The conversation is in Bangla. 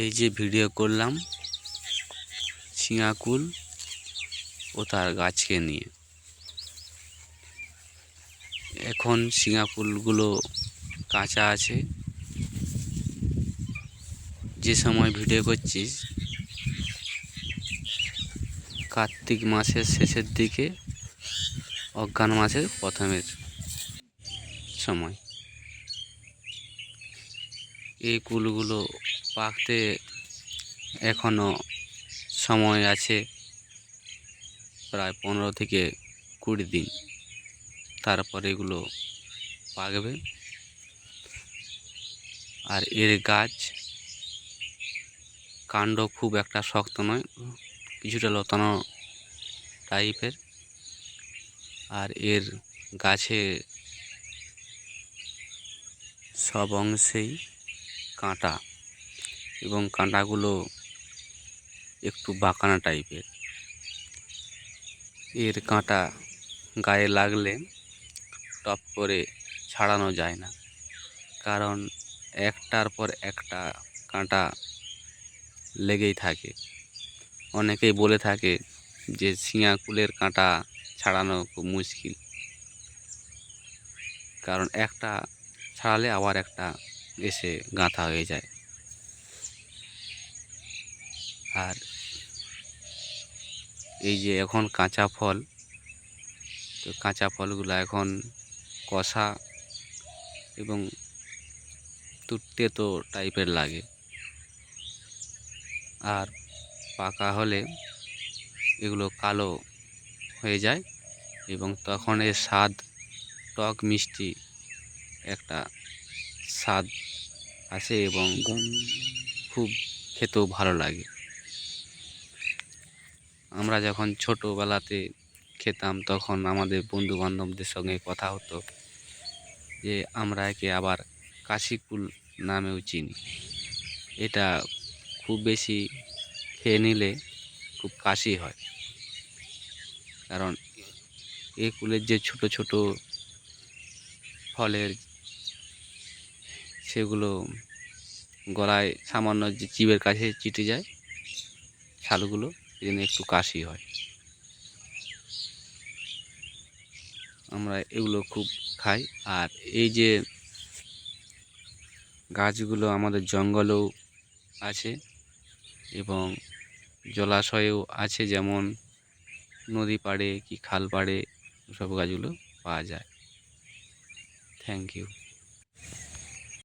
এই যে ভিডিও করলাম ছিঙাকুল ও তার গাছকে নিয়ে। এখন ছিঙাকুলগুলো কাঁচা আছে। যে সময় ভিডিও করছিস, কার্তিক মাসের শেষের দিকে, অজ্ঞান মাসের প্রথমের সময়। এই কুলগুলো পাকতে এখনও সময় আছে প্রায় পনেরো থেকে কুড়ি দিন। তারপরে এগুলো পাকবে। আর এর গাছ কাণ্ড খুব একটা শক্ত নয়, কিছুটা লতানো টাইপের। আর এর গাছে সব অংশেই কাঁটা। এবং কাঁটাগুলো একটু বাঁকানা টাইপের। এর কাঁটা গায়ে লাগলে টপ করে ছাড়ানো যায় না। কারণ একটার পর একটা কাঁটা লেগেই থাকে। অনেকেই বলে থাকে যে ছিঁয়াকুলের কাঁটা ছাড়ানো খুব মুশকিল। কারণ একটা ছাড়ালে আবার একটা এসে গাঁথা হয়ে যায়। আর এই যে এখন কাঁচা ফল তো কাঁচা ফলগুলো এখন কষা এবং তুটতে তো টাইপের লাগে। আর পাকা হলে এগুলো কালো হয়ে যায় এবং তখন এর স্বাদ টক মিষ্টি একটা স্বাদ আসে এবং খুব খেতেও ভালো লাগে। আমরা যখন ছোটোবেলাতে খেতাম, তখন আমাদের বন্ধু বান্ধবদের সঙ্গে কথা হতো যে, আমরা একে আবার কাশিকুল নামেও চিনি। এটা খুব বেশি খেয়ে নিলে খুব কাশি হয়। কারণ এ কুলের যে ছোট ছোট ফলের সেগুলো গলায় সামান্য যে চিবের কাছে চিটে যায় ছালগুলো জন্য একটু কাশি হয়। আমরা এগুলো খুব খাই। আর এই যে গাছগুলো আমাদের জঙ্গলেও আছে এবং জলাশয়েও আছে, যেমন নদী পাড়ে কি খাল পাড়ে সব গাছগুলো পাওয়া যায়। Thank you